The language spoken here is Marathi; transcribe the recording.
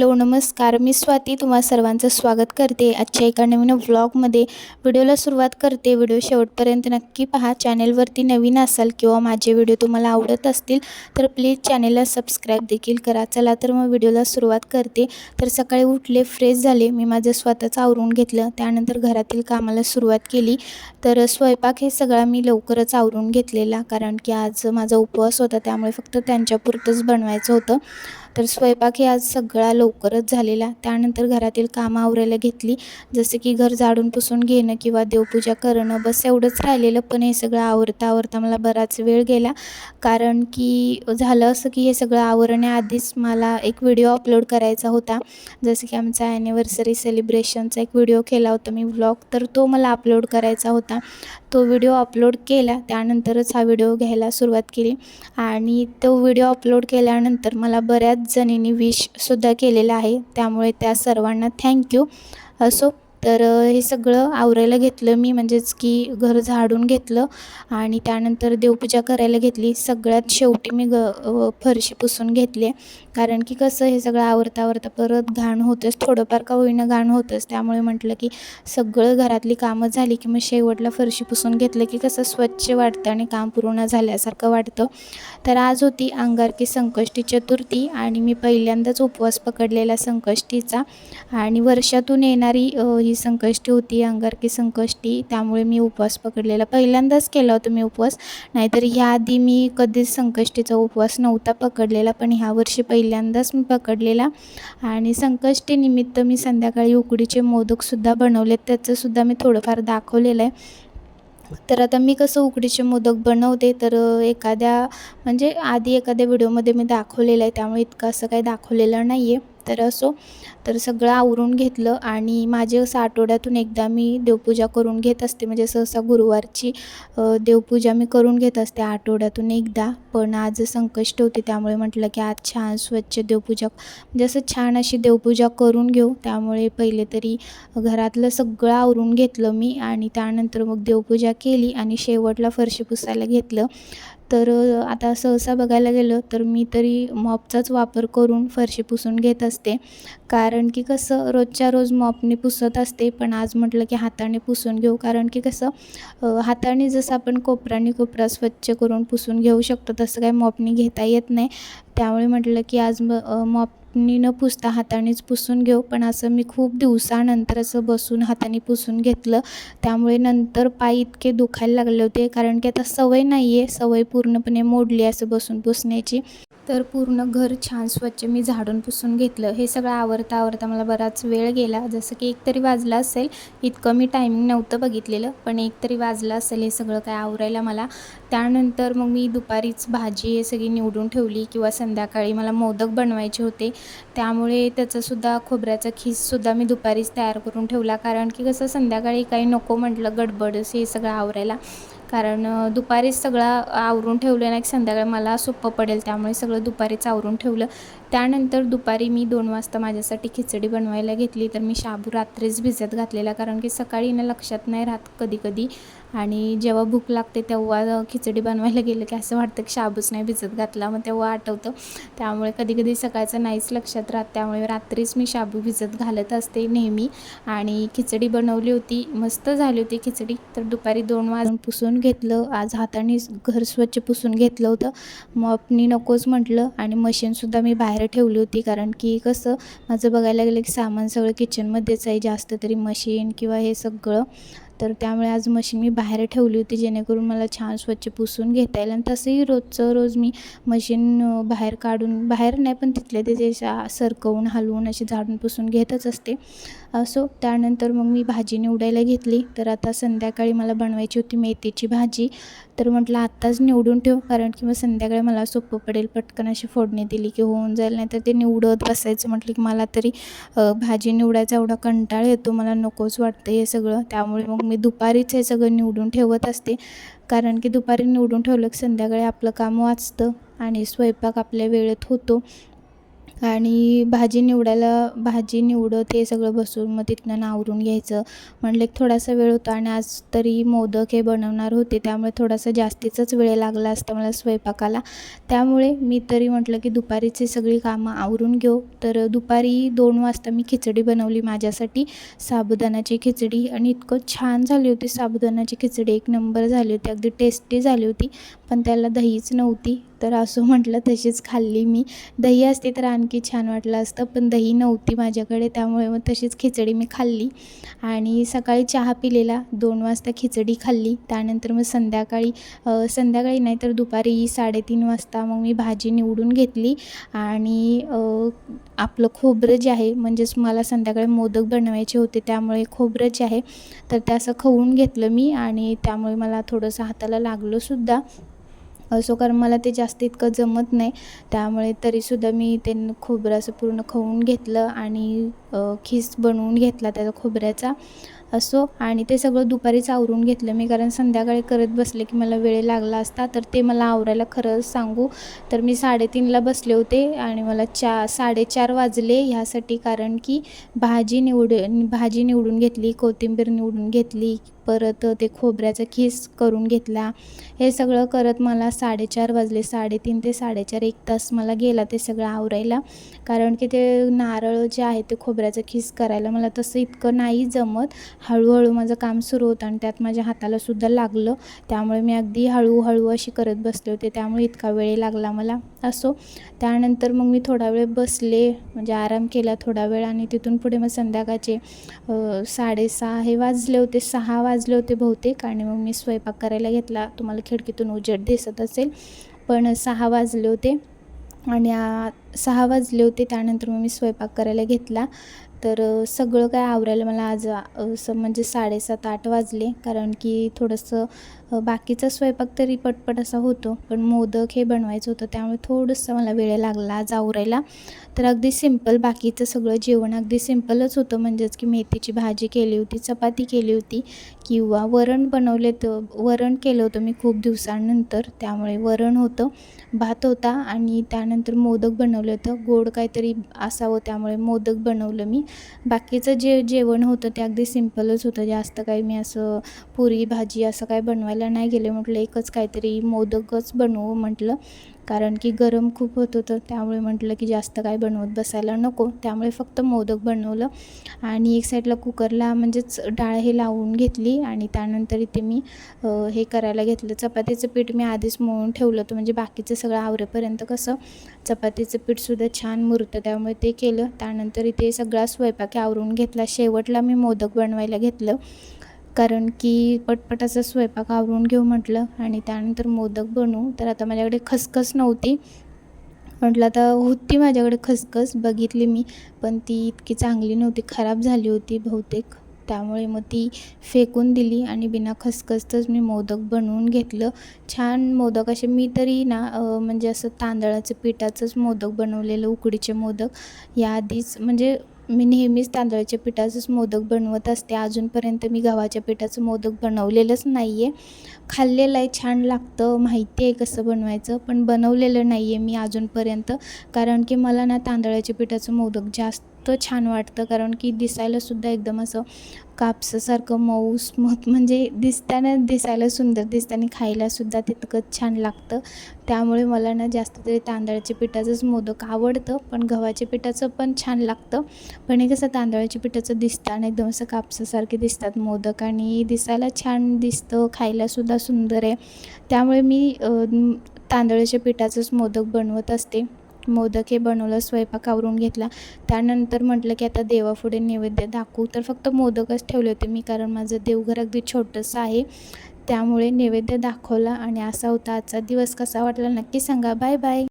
हॅलो नमस्कार. मी स्वाती तुम्हा सर्वांचं स्वागत करते. आजच्या एका नवीन व्लॉगमध्ये व्हिडिओला सुरुवात करते. व्हिडिओ शेवटपर्यंत नक्की पहा. चॅनेलवरती नवीन असाल किंवा माझे व्हिडिओ तुम्हाला आवडत असतील तर प्लीज चॅनेलला सबस्क्राईब देखील करा. चला तर मग व्हिडिओला सुरुवात करते. तर सकाळी उठले फ्रेश झाले. मी माझं स्वतःचं आवरून घेतलं. त्यानंतर घरातील कामाला सुरुवात केली. तर स्वयंपाक हे सगळा मी लवकरच आवरून घेतलेला. कारण की आज माझा उपवास होता. त्यामुळे फक्त त्यांच्यापुरतंच बनवायचं होतं. तर स्वयंपाक हे आज सगळा लवकरच झालेला. त्यानंतर घरातील कामं आवरायला घेतली. जसं की घर झाडून पुसून घेणं किंवा देवपूजा करणं बस एवढंच राहिलेलं. पण हे सगळं आवरता आवरता मला बराच वेळ गेला. कारण की झालं असं की हे सगळं आवरण्याआधीच मला एक व्हिडिओ अपलोड करायचा होता. जसं की आमचा ॲनिव्हर्सरी सेलिब्रेशनचा एक व्हिडिओ केला होता मी. व्लॉग तर तो मला अपलोड करायचा होता. तो व्हिडिओ अपलोड केला त्यानंतरच हा व्हिडिओ घ्यायला सुरुवात केली. आणि तो व्हिडिओ अपलोड केल्यानंतर मला बऱ्याच जणींनी विशसुद्धा केलेला आहे. त्यामुळे त्या सर्वांना थँक्यू असो तर हे सगळं आवरायला घेतलं मी म्हणजेच की घर झाडून घेतलं आणि त्यानंतर देवपूजा करायला घेतली. सगळ्यात शेवटी मी ग फरशी पुसून घेतली. कारण की कसं हे सगळं आवरता आवरता परत घाण होतंच थोडंफार का होईना घाण होतंच. त्यामुळे म्हटलं की सगळं घरातली कामं झाली की मग शेवटला फरशी पुसून घेतलं की कसं स्वच्छ वाटतं आणि काम पूर्ण झाल्यासारखं वाटतं. तर आज होती अंगारकी संकष्टी चतुर्थी आणि मी पहिल्यांदाच उपवास पकडलेला संकष्टीचा. आणि वर्षातून येणारी ही संकष्टी होती अंगारकी संकष्टी. त्यामुळे मी उपवास पकडलेला. पहिल्यांदाच केला होता मी उपवास. नाहीतर ह्याआधी मी कधीच संकष्टीचा उपवास नव्हता पकडलेला पण ह्या वर्षी पहिल्यांदाच मी पकडलेला. आणि संकष्टीनिमित्त मी संध्याकाळी उकडीचे मोदकसुद्धा बनवलेत त्याचंसुद्धा मी थोडंफार दाखवलेलं आहे. तर आता मी कसं उकडीचे मोदक बनवते? तर एखाद्या म्हणजे आधी एखाद्या व्हिडिओमध्ये मी दाखवलेलं आहे. त्यामुळे इतकं असं काही दाखवलेलं नाही आहे तर असो. तर सगळं आवरून घेतलं आणि माझे असं आठवड्यातून एकदा मी देवपूजा करून घेत असते. म्हणजे सहसा गुरुवारची देवपूजा मी करून घेत असते आठवड्यातून एकदा. पण आज संकष्ट होते त्यामुळे म्हटलं की आज छान स्वच्छ देवपूजा म्हणजे असं छान अशी देवपूजा करून घेऊ. त्यामुळे पहिले तरी घरातलं सगळं आवरून घेतलं मी आणि त्यानंतर मग देवपूजा केली आणि शेवटला फरशी पुसायला घेतलं. तर आता सहसा बघायला गेलं तर मी तरी मॉपचाच वापर करून फरशी पुसून घेत असते. कारण की कसं रोजच्या रोज मॉपने पुसत असते पण आज म्हटलं की हाताने पुसून घेऊ. कारण की कसं हाताने जसं आपण कोपराने कोपरा स्वच्छ करून पुसून घेऊ शकतो तसं काय मॉपने घेता येत नाही. त्यामुळे म्हटलं की आज मॉप मॉपनी न पुसता हातानेच पुसून घेऊ. पण असं मी खूप दिवसानंतर असं बसून हाताने पुसून घेतलं. त्यामुळे नंतर पाय इतके दुखायला लागले होते. कारण की आता सवय नाही आहे सवय पूर्णपणे मोडली असं बसून पुसण्याची. तर पूर्ण घर छान स्वच्छ मी झाडून पुसून घेतलं. हे सगळं आवरता आवरता मला बराच वेळ गेला. जसं की एक तरी वाजला असेल. इतकं मी टायमिंग नव्हतं बघितलेलं. पण एक तरी वाजलं असेल हे सगळं काय आवरायला मला. त्यानंतर मग मी दुपारीच भाजी हे सगळी निवडून ठेवली. किंवा संध्याकाळी मला मोदक बनवायचे होते. त्यामुळे त्याचंसुद्धा खोबऱ्याचा खीससुद्धा मी दुपारीच तयार करून ठेवला. कारण की कसं संध्याकाळी काही नको म्हटलं गडबड हे सगळं आवरायला. कारण दुपारीच सगळं आवरून ठेवलं नाही संध्याकाळी मला सोपं पडेल त्यामुळे सगळं दुपारीच आवरून ठेवलं. त्यानंतर दुपारी मी दोन वाजता माझ्यासाठी खिचडी बनवायला घेतली. तर मी शाबू रात्रीच भिजत घातलेला कारण की सकाळी ना लक्षात नाही राहत कधी कधी आणि जेव्हा भूक लागते तेव्हा खिचडी बनवायला गेलं की असं वाटतं की शाबूच नाही भिजत घातला. मग तेव्हा आठवतं. त्यामुळे कधी कधी सकाळचं नाहीच लक्षात राहत. त्यामुळे रात्रीच मी शाबू भिजत घालत असते नेहमी. आणि खिचडी बनवली होती मस्त झाली होती खिचडी. तर दुपारी दोन वाजून पुसून घेतलं. आज हाताने घर स्वच्छ पुसून घेतलं होतं. मॉपनी नकोच म्हटलं आणि मशीनसुद्धा मी बाहेर बाहेर ठेवली होती कारण की कसं माझं बघायला गेलं की सामान सगळं किचनमध्येच आहे जास्त तरी मशीन किंवा हे सगळं. तर त्यामुळे आज मशीन मी बाहेर ठेवली होती जेणेकरून मला छान स्वच्छ पुसून घेता येईल. आणि तसंही रोजचं रोज मी मशीन बाहेर काढून बाहेर नाही पण तिथल्या तिथे सरकवून हलवून अशी झाडून पुसून घेतच असते. असो त्यानंतर मग मी भाजी निवडायला घेतली. तर आता संध्याकाळी मला बनवायची होती मेथीची भाजी. तर म्हटलं आत्ताच निवडून ठेव कारण की मग संध्याकाळी मला सोपं पडेल पटकन अशी फोडणी दिली की होऊन जाईल. नाही तर ते निवडत बसायचं. म्हटलं की मला तरी भाजी निवडायचा एवढा कंटाळ येतो. मला नकोच वाटतं हे सगळं. त्यामुळे मग मी दुपारीच हे सगळं निवडून ठेवत असते. कारण की दुपारी निवडून ठेवलं की संध्याकाळी आपलं काम वाचतं आणि स्वयंपाक आपल्या वेळेत होतो. आणि भाजी निवडायला भाजी निवडत हे सगळं बसून मग तिथनं आवरून घ्यायचं. म्हणलं एक थोडासा वेळ होता आणि आज तरी मोदक हे बनवणार होते त्यामुळे थोडासा जास्तीचाच वेळ लागला असता मला स्वयंपाकाला. त्यामुळे मी तरी म्हटलं की दुपारीची सगळी कामं आवरून घेऊ. तर दुपारी दोन वाजता मी खिचडी बनवली माझ्यासाठी साबुदाण्याची खिचडी. आणि इतकं छान झाली होती साबुदाण्याची खिचडी. एक नंबर झाली होती. अगदी टेस्टी झाली होती. पण त्याला दहीच नव्हती. तर असं म्हटलं तशीच खाल्ली मी. दही असते तर आणखी छान वाटलं असतं पण दही नव्हती माझ्याकडे त्यामुळे मग तशीच खिचडी मी खाल्ली. आणि सकाळी चहा पिलेला दोन वाजता खिचडी खाल्ली. त्यानंतर मग संध्याकाळी संध्याकाळी नाही तर दुपारी साडेतीन वाजता मग मी भाजी निवडून घेतली. आणि आपलं खोबरं जे आहे म्हणजेच मला संध्याकाळी मोदक बनवायचे होते त्यामुळे खोबरं जे आहे तर ते असं खवून घेतलं मी. आणि त्यामुळे मला थोडंसं हाताला लागलंसुद्धा असो कारण मला ते जास्त इतकं जमत नाही. त्यामुळे तरीसुद्धा मी ते खोबरं असं पूर्ण खवून घेतलं आणि खीस बनवून घेतला त्याचा खोबऱ्याचा. असो आणि ते सगळं दुपारीच आवरून घेतलं मी. कारण संध्याकाळी करत बसले की मला वेळ लागला असता तर ते मला आवरायला खरंच सांगू तर मी साडेतीनला बसले होते आणि मला चा साडेचार वाजले ह्यासाठी. कारण की भाजी निवड भाजी निवडून घेतली कोथिंबीर निवडून घेतली परत ते खोबऱ्याचा खीस करून घेतला. हे सगळं करत मला साडेचार वाजले. साडेतीन ते साडेचार एक तास मला गेला ते सगळं आवरायला. कारण की ते नारळ जे आहे ते खोबऱ्याचं खीस करायला मला तसं इतकं नाही जमत. हळूहळू माझं काम सुरू होतं आणि त्यात माझ्या हातालासुद्धा लागलं. त्यामुळे मी अगदी हळूहळू अशी करत बसले होते. त्यामुळे इतका वेळ लागला मला असो. त्यानंतर मग मी थोडा वेळ बसले. म्हणजे आराम केला थोडा वेळ आणि तिथून पुढे मग संध्याकाळचे साडेसहा हे वाजले होते. सहा वाजले होते बहुतेक आणि मग मी स्वयंपाक करायला घेतला. तुम्हाला खिडकीतून उजेड दिसत असेल. पण सहा वाजले होते आणि सहा वाजले होते त्यानंतर मग मी स्वयंपाक करायला घेतला. तर सगळं काय आवरायला मला आज असं म्हणजे साडेसात आठ वाजले. कारण की थोडंसं बाकीचा स्वयंपाक तरी पटपट असा होतो. पण मोदक हे बनवायचं होतं. त्यामुळे थोडंसं मला वेळ लागला आज आवरायला. तर अगदी सिंपल बाकीचं सगळं जेवण अगदी सिम्पलच होतं. म्हणजेच की मेथीची भाजी केली होती चपाती केली होती किंवा वरण बनवले तर वरण केलं होतं मी खूप दिवसांनंतर. त्यामुळे वरण होतं भात होता आणि त्यानंतर मोदक बनवलं होतं. गोड काहीतरी असावं त्यामुळे मोदक बनवलं मी. बाकीचं जे जेवण होतं ते अगदी सिम्पलच होतं. जास्त काही मी असं पुरी भाजी असं काय बनवायला नाही गेले म्हटलं एकच काहीतरी मोदकच बनवू म्हटलं. कारण की गरम खूप होत होतं. त्यामुळे म्हटलं की जास्त काय बनवत बसायला नको. त्यामुळे फक्त मोदक बनवलं. आणि एक साईडला कुकरला म्हणजेच डाळ हे लावून घेतली. आणि त्यानंतर इथे मी हे करायला घेतलं. चपातीचं पीठ मी आधीच मळून ठेवलं होतं. म्हणजे बाकीचं सगळं आवरेपर्यंत कसं चपातीचं पीठसुद्धा छान मुरतं. त्यामुळे ते केलं. त्यानंतर इथे सगळा स्वयंपाक आवरून घेतला. शेवटला मी मोदक बनवायला घेतलं. कारण की पटपट असं स्वयंपाक आवरून घेऊ म्हटलं आणि त्यानंतर मोदक बनवू. तर आता माझ्याकडे खसखस नव्हती. म्हटलं आता होती माझ्याकडे खसखस बघितली मी पण ती इतकी चांगली नव्हती खराब झाली होती बहुतेक. त्यामुळे मग ती फेकून दिली आणि बिना खसखसतच मी मोदक बनवून घेतलं. छान मोदक असे मी तरी ना म्हणजे असं तांदळाचं पिठाचंच मोदक बनवलेलं उकडीचे मोदक. याआधीच म्हणजे मी नेहमीच तांदळाच्या पिठाचंच मोदक बनवत असते. अजूनपर्यंत मी गव्हाच्या पिठाचं मोदक बनवलेलंच नाही आहे खाल्लेलं आहे छान लागतं माहिती आहे कसं बनवायचं पण बनवलेलं नाही आहे मी अजूनपर्यंत. कारण की मला ना तांदळाच्या पिठाचं मोदक जास्त छान वाटतं कारण की दिसायलासुद्धा एकदम असं कापसासारखं मऊ स्मूथ म्हणजे दिसताना दिसायला सुंदर दिसतं आणि खायलासुद्धा तितकंच छान लागतं. त्यामुळे मला ना जास्त तरी तांदळाच्या पिठाचंच मोदक आवडतं पण गव्हाच्या पिठाचं पण छान लागतं. पण हे कसं तांदळाच्या पिठाचं दिसतं एकदम असं कापसासारखे दिसतात मोदक आणि दिसायला छान दिसतं खायलासुद्धा सुंदर आहे. त्यामुळे मी तांदळाच्या पिठाचंच मोदक बनवत असते. मोदक हे बनवलं स्वयंपाक आवरून घेतला. त्यानंतर म्हटलं की आता देवापुढे नैवेद्य दाखवू. तर फक्त मोदकच ठेवले होते मी कारण माझं देवघर अगदी छोटंसं आहे. त्यामुळे नैवेद्य दाखवला आणि असा होता आजचा दिवस. कसा वाटला नक्की सांगा. Bye bye.